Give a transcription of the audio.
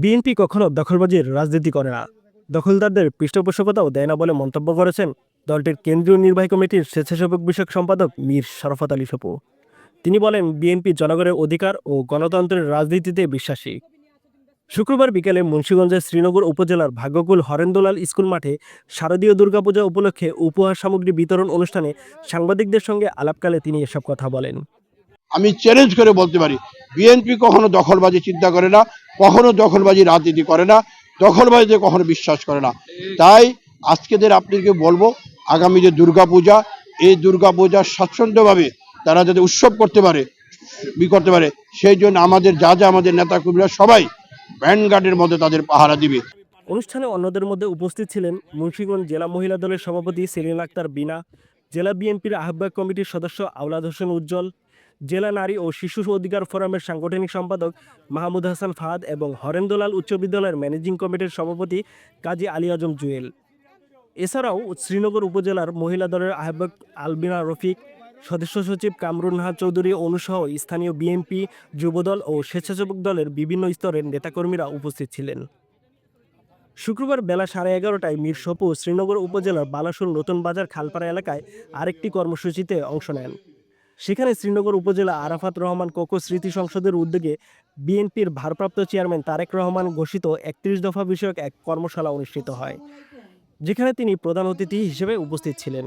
BNP কখনো দখলবাজির রাজনীতি করে না। দখলদারদের পৃষ্ঠপোষকতাও দেয় না বলে মন্তব্য করেছেন দলটির কেন্দ্রীয় নির্বাহী কমিটির স্বেচ্ছাসেবক বিষয়ক সম্পাদক মীর শরফত আলী সপু তিনি বলেন, বিএনপি জনগণের অধিকার ও গণতন্ত্রের রাজনীতিতে বিশ্বাসী। শুক্রবার বিকেলে মুন্সিগঞ্জের শ্রীনগর উপজেলার ভাগ্যকুল হরেন্দোলাল স্কুল মাঠে শারদীয় দুর্গাপূজা উপলক্ষে উপহার সামগ্রী বিতরণ অনুষ্ঠানে সাংবাদিকদের সঙ্গে আলাপকালে তিনি এসব কথা বলেন। আমি চ্যালেঞ্জ করে বলতে পারি বিএনপি কখনো দখলবাজি চিন্তা করে না, কখনো দখলবাজি রাজনীতি করে না, দখলবাজিতে কখনো বিশ্বাস করে না। তাই আজকেদের আপনাদেরকে বলব, আগামী যে দুর্গাপূজা, এই দুর্গাপূজা স্বচ্ছন্দভাবে তারা যাতে উৎসব করতে পারে, ই করতে পারে, সেই জন্য আমাদের যা যা আমাদের নেতা কর্মীরা সবাই ব্যান্ডগার্ডের মধ্যে তাদের পাহারা দিবে। অনুষ্ঠানে অন্যদের মধ্যে উপস্থিত ছিলেন মুন্সিগঞ্জ জেলা মহিলা দলের সভাপতি সেলিন আক্তার বিনা জেলা বিএনপির আহ্বায়ক কমিটির সদস্য আওলাদ হোসেন উজ্জ্বল জেলা নারী ও শিশু অধিকার ফোরামের সাংগঠনিক সম্পাদক মাহমুদ হাসান ফাহাদ এবং হরেন্দোলাল উচ্চ বিদ্যালয়ের ম্যানেজিং কমিটির সভাপতি কাজী আলী আজম জুয়েল। এছাড়াও শ্রীনগর উপজেলার মহিলা দলের আহ্বায়ক আলবিনা রফিক, সদস্য সচিব কামরুন নাহা চৌধুরী অনুসহ স্থানীয় বিএনপি, যুবদল ও স্বেচ্ছাসেবক দলের বিভিন্ন স্তরের নেতাকর্মীরা উপস্থিত ছিলেন। শুক্রবার বেলা সাড়ে এগারোটায় মীর সপু শ্রীনগর উপজেলার বালাসুর নতুন বাজার খালপাড়া এলাকায় আরেকটি কর্মসূচিতে অংশ নেন। সেখানে শ্রীনগর উপজেলা আরাফাত রহমান কোকো স্মৃতি সংসদের উদ্যোগে বিএনপির ভারপ্রাপ্ত চেয়ারম্যান তারেক রহমান ঘোষিত একত্রিশ দফা বিষয়ক এক কর্মশালা অনুষ্ঠিত হয়, যেখানে তিনি প্রধান অতিথি হিসেবে উপস্থিত ছিলেন।